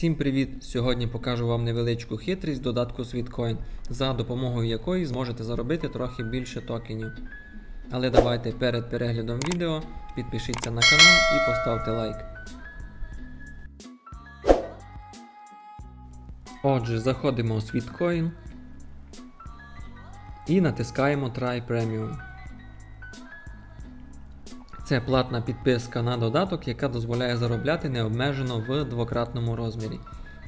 Всім привіт! Сьогодні покажу вам невеличку хитрість додатку Sweetcoin, за допомогою якої зможете заробити трохи більше токенів. Але давайте перед переглядом відео підпишіться на канал і поставте лайк. Отже, заходимо у Sweetcoin і натискаємо Try Premium. Це платна підписка на додаток, яка дозволяє заробляти необмежено в двократному розмірі.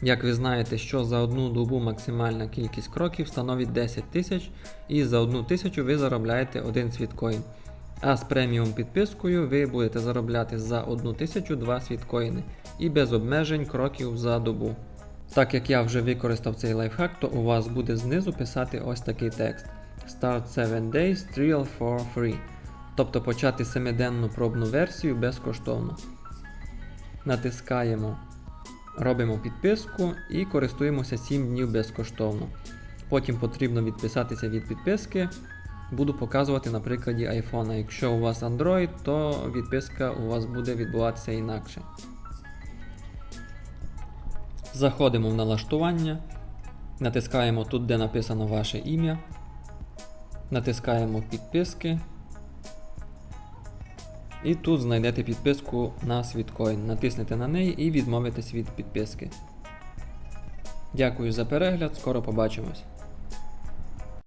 Як ви знаєте, що за одну добу максимальна кількість кроків становить 10 тисяч, і за одну тисячу ви заробляєте один світкоін. А з преміум підпискою ви будете заробляти за одну тисячу два світкоїни і без обмежень кроків за добу. Так як я вже використав цей лайфхак, то у вас буде знизу писати ось такий текст: Start 7 days trial for free. Тобто почати 7-денну пробну версію безкоштовно. Натискаємо, робимо підписку і користуємося 7 днів безкоштовно. Потім потрібно відписатися від підписки. Буду показувати на прикладі iPhone. Якщо у вас Android, то відписка у вас буде відбуватися інакше. Заходимо в налаштування, натискаємо тут, де написано ваше ім'я, натискаємо підписки. І тут знайдете підписку на Світкоін. Натиснете на неї і відмовитесь від підписки. Дякую за перегляд, скоро побачимось.